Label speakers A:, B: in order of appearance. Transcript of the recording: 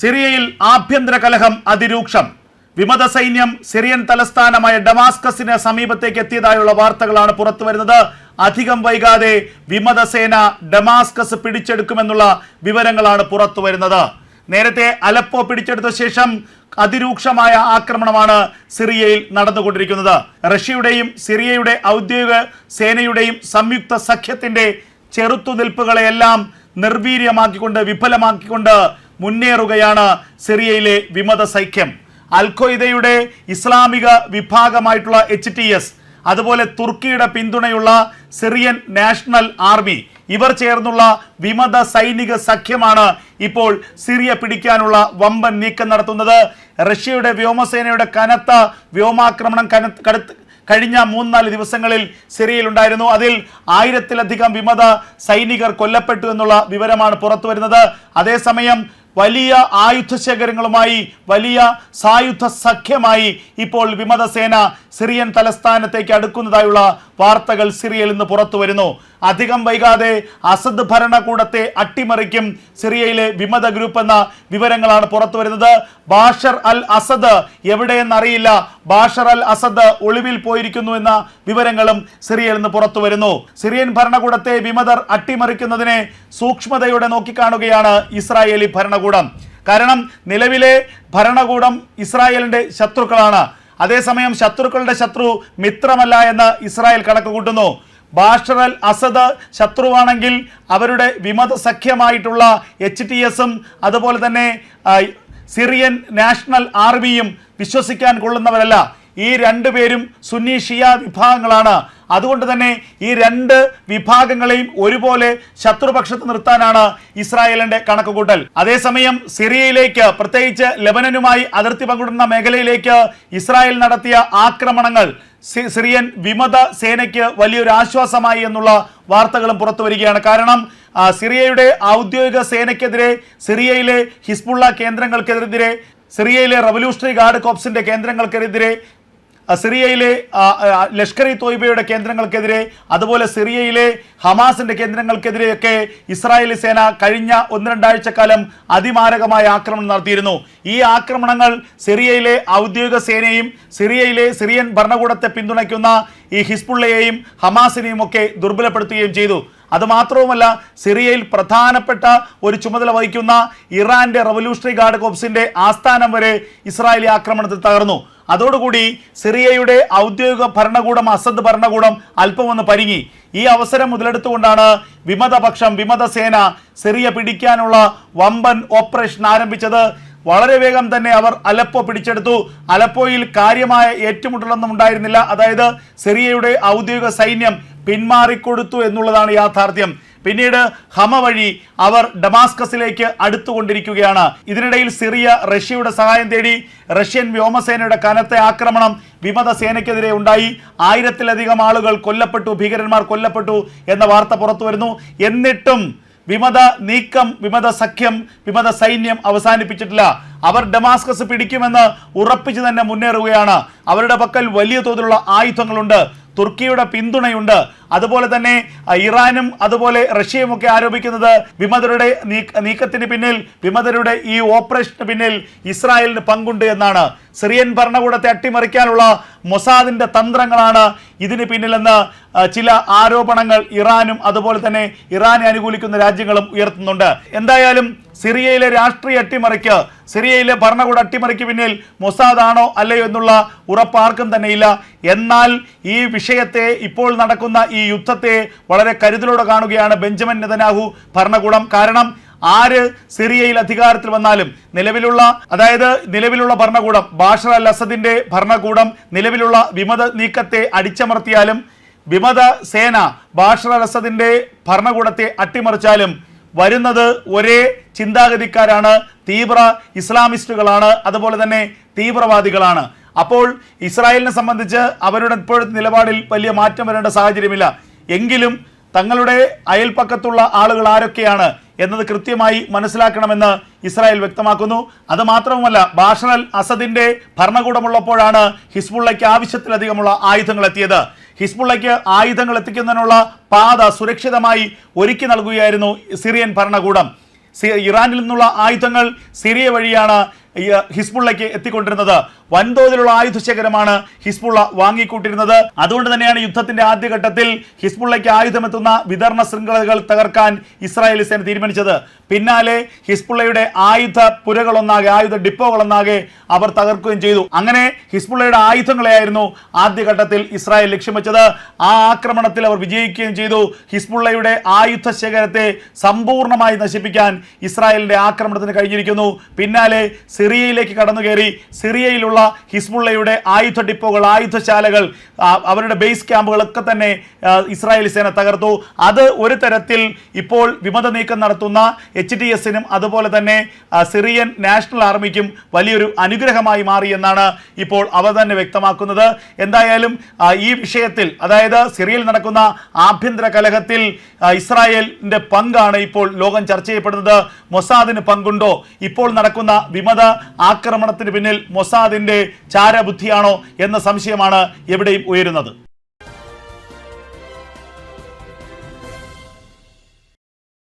A: സിറിയയിൽ ആഭ്യന്തര കലഹം അതിരൂക്ഷം. വിമത സൈന്യം സിറിയൻ തലസ്ഥാനമായ ഡമാസ്കസിന് സമീപത്തേക്ക് എത്തിയതായുള്ള വാർത്തകളാണ് പുറത്തു വരുന്നത് അധികം വൈകാതെ വിമത സേന ഡമാസ്കസ് പിടിച്ചെടുക്കുമെന്നുള്ള വിവരങ്ങളാണ് പുറത്തു വരുന്നത് നേരത്തെ അലപ്പോ പിടിച്ചെടുത്ത ശേഷം അതിരൂക്ഷമായ ആക്രമണമാണ് സിറിയയിൽ നടന്നുകൊണ്ടിരിക്കുന്നത്. റഷ്യയുടെയും സിറിയയുടെ ഔദ്യോഗിക സേനയുടെയും സംയുക്ത സഖ്യത്തിന്റെ ചെറുത്തുനിൽപ്പുകളെയെല്ലാം നിർവീര്യമാക്കിക്കൊണ്ട് വിഫലമാക്കിക്കൊണ്ട് മുന്നേറുകയാണ് സിറിയയിലെ വിമത സൈക്യം അൽഖയ്ദയുടെ ഇസ്ലാമിക വിഭാഗമായിട്ടുള്ള എച്ച് ടി എസ് അതുപോലെ തുർക്കിയുടെ പിന്തുണയുള്ള സിറിയൻ നാഷണൽ ആർമി ഇവർ ചേർന്നുള്ള വിമത സൈനിക സഖ്യമാണ് ഇപ്പോൾ സിറിയ പിടിക്കാനുള്ള വമ്പൻ നീക്കം നടത്തുന്നത്. റഷ്യയുടെ വ്യോമസേനയുടെ കനത്ത വ്യോമാക്രമണം കടുത്ത് കഴിഞ്ഞ മൂന്നാൽ ദിവസങ്ങളിൽ സിറിയയിൽ ഉണ്ടായിരുന്നു. അതിൽ ആയിരത്തിലധികം വിമത സൈനികർ കൊല്ലപ്പെട്ടു എന്നുള്ള വിവരമാണ് പുറത്തു വരുന്നത് അതേസമയം വലിയ ആയുധ ശേഖരങ്ങളുമായി വലിയ സായുധ സഖ്യമായി ഇപ്പോൾ വിമതസേന സിറിയൻ തലസ്ഥാനത്തേക്ക് അടുക്കുന്നതായുള്ള വാർത്തകൾ സിറിയയിൽ നിന്ന് പുറത്തു വരുന്നു. അധികം വൈകാതെ അസദ് ഭരണകൂടത്തെ അട്ടിമറിക്കും സിറിയയിലെ വിമത ഗ്രൂപ്പ് എന്ന വിവരങ്ങളാണ് പുറത്തു വരുന്നത്. ബാഷർ അൽ അസദ് എവിടെയെന്നറിയില്ല ബാഷർ അൽ അസദ് ഒളിവിൽ പോയിരിക്കുന്നു എന്ന വിവരങ്ങളും സിറിയയിൽ നിന്ന് പുറത്തു വരുന്നു. സിറിയൻ ഭരണകൂടത്തെ വിമതർ അട്ടിമറിക്കുന്നതിനെ സൂക്ഷ്മതയോടെ നോക്കിക്കാണുകയാണ് ഇസ്രായേലി ഭരണകൂടം. കാരണം നിലവിലെ ഭരണകൂടം ഇസ്രായേലിന്റെ ശത്രുക്കളാണ്. അതേസമയം ശത്രുക്കളുടെ ശത്രു മിത്രമല്ല എന്ന് ഇസ്രായേൽ കണക്ക് കൂട്ടുന്നു. ബാഷർ അൽ അസദ് ശത്രുവാണെങ്കിൽ അവരുടെ വിമത സഖ്യമായിട്ടുള്ള എച്ച് ടി എസും അതുപോലെ തന്നെ സിറിയൻ നാഷണൽ ആർമിയും വിശ്വസിക്കാൻ കൊള്ളുന്നവരല്ല. ഈ രണ്ടുപേരും സുന്നി ഷിയ വിഭാഗങ്ങളാണ്. അതുകൊണ്ട് തന്നെ ഈ രണ്ട് വിഭാഗങ്ങളെയും ഒരുപോലെ ശത്രുപക്ഷത്ത് നിർത്താനാണ് ഇസ്രായേലിന്റെ കണക്കുകൂട്ടൽ. അതേസമയം സിറിയയിലേക്ക് പ്രത്യേകിച്ച് ലെബനനുമായി അതിർത്തി പങ്കിടുന്ന മേഖലയിലേക്ക് ഇസ്രായേൽ നടത്തിയ ആക്രമണങ്ങൾ സിറിയൻ വിമത സേനയ്ക്ക് വലിയൊരു ആശ്വാസമായി എന്നുള്ള വാർത്തകളും പുറത്തു വരികയാണ്. കാരണം സിറിയയുടെ ഔദ്യോഗിക സേനയ്ക്കെതിരെ സിറിയയിലെ ഹിസ്ബുള്ള കേന്ദ്രങ്ങൾക്കെതിരെ സിറിയയിലെ റവല്യൂഷണറി ഗാർഡ് കോപ്സിന്റെ കേന്ദ്രങ്ങൾക്കെതിരെ സിറിയയിലെ ലഷ്കർ ഇ തോയ്ബയുടെ കേന്ദ്രങ്ങൾക്കെതിരെ അതുപോലെ സിറിയയിലെ ഹമാസിന്റെ കേന്ദ്രങ്ങൾക്കെതിരെയൊക്കെ ഇസ്രായേലി സേന കഴിഞ്ഞ ഒന്ന് രണ്ടാഴ്ചക്കാലം അതിമാരകമായ ആക്രമണം നടത്തിയിരുന്നു. ഈ ആക്രമണങ്ങൾ സിറിയയിലെ ഔദ്യോഗിക സേനയും സിറിയയിലെ സിറിയൻ ഭരണകൂടത്തെ പിന്തുണയ്ക്കുന്ന ഈ ഹിസ്ബുള്ളയെയും ഹമാസിനെയും ഒക്കെ ദുർബലപ്പെടുത്തുകയും ചെയ്തു. അതുമാത്രവുമല്ല സിറിയയിൽ പ്രധാനപ്പെട്ട ഒരു ചുമതല വഹിക്കുന്ന ഇറാന്റെ റവല്യൂഷണറി ഗാർഡ് കോപ്സിന്റെ ആസ്ഥാനം വരെ ഇസ്രായേലി ആക്രമണത്തിൽ തകർന്നു. അതോടുകൂടി സിറിയയുടെ ഔദ്യോഗിക ഭരണകൂടം അസദ് ഭരണകൂടം അല്പമൊന്ന് പരിങ്ങി. ഈ അവസരം മുതലെടുത്തുകൊണ്ടാണ് വിമതപക്ഷം വിമതസേന സിറിയ പിടിക്കാനുള്ള വമ്പൻ ഓപ്പറേഷൻ ആരംഭിച്ചത്. വളരെ വേഗം തന്നെ അവർ അലപ്പോ പിടിച്ചെടുത്തു. അലപ്പോയിൽ കാര്യമായ ഏറ്റുമുട്ടലൊന്നും ഉണ്ടായിരുന്നില്ല. അതായത് സിറിയയുടെ ഔദ്യോഗിക സൈന്യം പിന്മാറിക്കൊടുത്തു എന്നുള്ളതാണ് യാഥാർത്ഥ്യം. പിന്നീട് ഹമ വഴി അവർ ഡമാസ്കസിലേക്ക് അടുത്തുകൊണ്ടിരിക്കുകയാണ്. ഇതിനിടയിൽ സിറിയ റഷ്യയുടെ സഹായം തേടി റഷ്യൻ വ്യോമസേനയുടെ കനത്ത ആക്രമണം വിമത സേനയ്ക്കെതിരെ ഉണ്ടായി. ആയിരത്തിലധികം ആളുകൾ കൊല്ലപ്പെട്ടു ഭീകരന്മാർ കൊല്ലപ്പെട്ടു എന്ന വാർത്ത പുറത്തു വരുന്നു. എന്നിട്ടും വിമത നീക്കം വിമത സഖ്യം വിമത സൈന്യം അവസാനിപ്പിച്ചിട്ടില്ല. അവർ ഡമാസ്കസ് പിടിക്കുമെന്ന് ഉറപ്പിച്ചു തന്നെ മുന്നേറുകയാണ്. അവരുടെ പക്കൽ വലിയ തോതിലുള്ള ആയുധങ്ങളുണ്ട്. തുർക്കിയുടെ പിന്തുണയുണ്ട്. അതുപോലെ തന്നെ ഇറാനും അതുപോലെ റഷ്യയും ഒക്കെ ആരോപിക്കുന്നത് വിമതരുടെ നീക്ക- നീക്കത്തിന് പിന്നിൽ വിമതരുടെ ഈ ഓപ്പറേഷന് പിന്നിൽ ഇസ്രായേലിന് പങ്കുണ്ട് എന്നാണ്. സിറിയൻ ഭരണകൂടത്തെ അട്ടിമറിക്കാനുള്ള മൊസാദിന്റെ തന്ത്രങ്ങളാണ് ഇതിന് പിന്നിലെന്ന് ചില ആരോപണങ്ങൾ ഇറാനും അതുപോലെ തന്നെ ഇറാനെ അനുകൂലിക്കുന്ന രാജ്യങ്ങളും ഉയർത്തുന്നുണ്ട്. എന്തായാലും സിറിയയിലെ രാഷ്ട്രീയ അട്ടിമറിക്ക് സിറിയയിലെ ഭരണകൂട അട്ടിമറിക്ക് പിന്നിൽ മൊസാദാണോ അല്ലയോ എന്നുള്ള ഉറപ്പാർക്കും തന്നെയില്ല. എന്നാൽ ഈ വിഷയത്തെ ഇപ്പോൾ നടക്കുന്ന ഈ യുദ്ധത്തെ വളരെ കരുതലോടെ കാണുകയാണ് ബെഞ്ചമിൻ നെതനാഹു ഭരണകൂടം. കാരണം ആര് സിറിയയിൽ അധികാരത്തിൽ വന്നാലും നിലവിലുള്ള അതായത് നിലവിലുള്ള ഭരണകൂടം ബാഷർ അൽ അസദിന്റെ ഭരണകൂടം നിലവിലുള്ള വിമത നീക്കത്തെ അടിച്ചമർത്തിയാലും വിമത സേന ബാഷർ അൽ അസദിന്റെ ഭരണകൂടത്തെ അട്ടിമറിച്ചാലും വരുന്നത് ഒരേ ചിന്താഗതിക്കാരാണ് തീവ്ര ഇസ്ലാമിസ്റ്റുകളാണ് അതുപോലെ തന്നെ തീവ്രവാദികളാണ്. അപ്പോൾ ഇസ്രായേലിനെ സംബന്ധിച്ച് അവരുടെ ഇപ്പോഴത്തെ നിലപാടിൽ വലിയ മാറ്റം വരേണ്ട സാഹചര്യമില്ല. എങ്കിലും തങ്ങളുടെ അയൽപ്പക്കത്തുള്ള ആളുകൾ ആരൊക്കെയാണ് എന്നത് കൃത്യമായി മനസ്സിലാക്കണമെന്ന് ഇസ്രായേൽ വ്യക്തമാക്കുന്നു. അത് മാത്രവുമല്ല ബാഷർ അസദിന്റെ ഭരണകൂടമുള്ളപ്പോഴാണ് ഹിസ്ബുള്ളയ്ക്ക് ആവശ്യത്തിലധികമുള്ള ആയുധങ്ങൾ എത്തിയത്. ഹിസ്ബുള്ളയ്ക്ക് ആയുധങ്ങൾ എത്തിക്കുന്നതിനുള്ള പാത സുരക്ഷിതമായി ഒരുക്കി നൽകുകയായിരുന്നു സിറിയൻ ഭരണകൂടം. ഇറാനിൽ നിന്നുള്ള ആയുധങ്ങൾ സിറിയ വഴിയാണ് ഈ, ഹിസ്ബുള്ളയ്ക്ക് എത്തിക്കൊണ്ടിരുന്നത്. വൻതോതിലുള്ള ആയുധ ശേഖരമാണ് ഹിസ്ബുള്ള വാങ്ങിക്കൂട്ടിരുന്നത് അതുകൊണ്ട് തന്നെയാണ് യുദ്ധത്തിന്റെ ആദ്യഘട്ടത്തിൽ ഹിസ്ബുള്ളയ്ക്ക് ആയുധമെത്തുന്ന വിതരണ ശൃംഖലകൾ തകർക്കാൻ ഇസ്രായേലി സേന തീരുമാനിച്ചത്. പിന്നാലെ ഹിസ്ബുള്ളയുടെ ആയുധ പുരകളൊന്നാകെ ആയുധ ഡിപ്പോകളൊന്നാകെ അവർ തകർക്കുകയും ചെയ്തു. അങ്ങനെ ഹിസ്ബുള്ളയുടെ ആയുധങ്ങളെയായിരുന്നു ആദ്യഘട്ടത്തിൽ ഇസ്രായേൽ ലക്ഷ്യം വെച്ചത്. ആ ആക്രമണത്തിൽ അവർ വിജയിക്കുകയും ചെയ്തു. ഹിസ്ബുള്ളയുടെ ആയുധ ശേഖരത്തെ സമ്പൂർണമായി നശിപ്പിക്കാൻ ഇസ്രായേലിന്റെ ആക്രമണത്തിന് കഴിഞ്ഞിരിക്കുന്നു. പിന്നാലെ സിറിയയിലേക്ക് കടന്നു കയറി സിറിയയിലുള്ള ഹിസ്ബുള്ളയുടെ ആയുധ ഡിപ്പോകൾ ആയുധശാലകൾ അവരുടെ ബേസ് ക്യാമ്പുകളൊക്കെ തന്നെ ഇസ്രായേൽ സേന തകർത്തു. അത് ഒരു തരത്തിൽ ഇപ്പോൾ വിമത നീക്കം നടത്തുന്ന എച്ച് ഡി എസിനും അതുപോലെ തന്നെ സിറിയൻ നാഷണൽ ആർമിക്കും വലിയൊരു അനുഗ്രഹമായി മാറി എന്നാണ് ഇപ്പോൾ അവർ തന്നെ വ്യക്തമാക്കുന്നത്. എന്തായാലും ഈ വിഷയത്തിൽ അതായത് സിറിയയിൽ നടക്കുന്ന ആഭ്യന്തര കലഹത്തിൽ ഇസ്രായേലിന്റെ പങ്കാണ് ഇപ്പോൾ ലോകം ചർച്ച ചെയ്യപ്പെടുന്നത്. മൊസാദിന് പങ്കുണ്ടോ? ഇപ്പോൾ നടക്കുന്ന വിമത ആക്രമണത്തിന് പിന്നിൽ മൊസാദിന്റെ ചാരബുദ്ധിയാണോ എന്ന സംശയമാണ് എവിടെയും ഉയരുന്നത്.